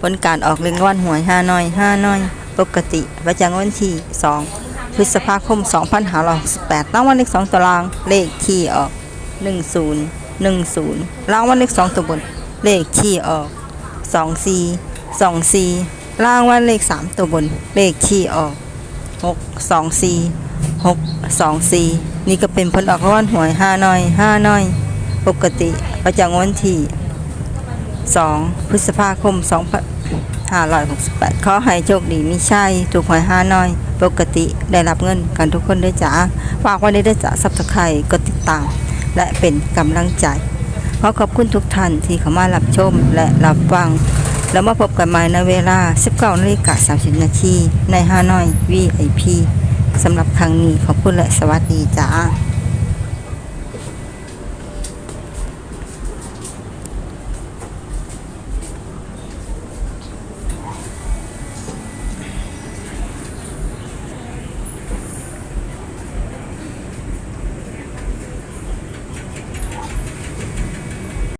ผลการออกเลขรางวัลหวยห้าน้อยห้าน้อย ปกติประจำวันที่สองพฤษภาคม 2568รางวัลเลขสองตาราง เลขที่ออก 1010รางวัลเลขสองตัวบน เลขที่ออก 24 24รางวัลเลขสามตัวบน เลขที่ออก 624 624 นี่ก็เป็นผลออกรางวัลหวยห้าน้อยห้าน้อย ปกติประจำวันที่ 2 พฤษภาคม 2568ขอให้โชคดีไมีชัยถูกหวยห้าน้อย ปกติได้รับเงินกันทุกคนด้วยจ้าฝากไว้ในด้วยจ้าซับสไคร์กดติดตาม และเป็นกำลังใจขอขอบคุณทุกท่านที่เข้ามารับชมและรับฟัง แล้วมาพบกันใหม่ในเวลา 19นาฬิกา30 นาทีในฮานอย VIP สำหรับครั้งนี้ขอบคุณและสวัสดีจ้า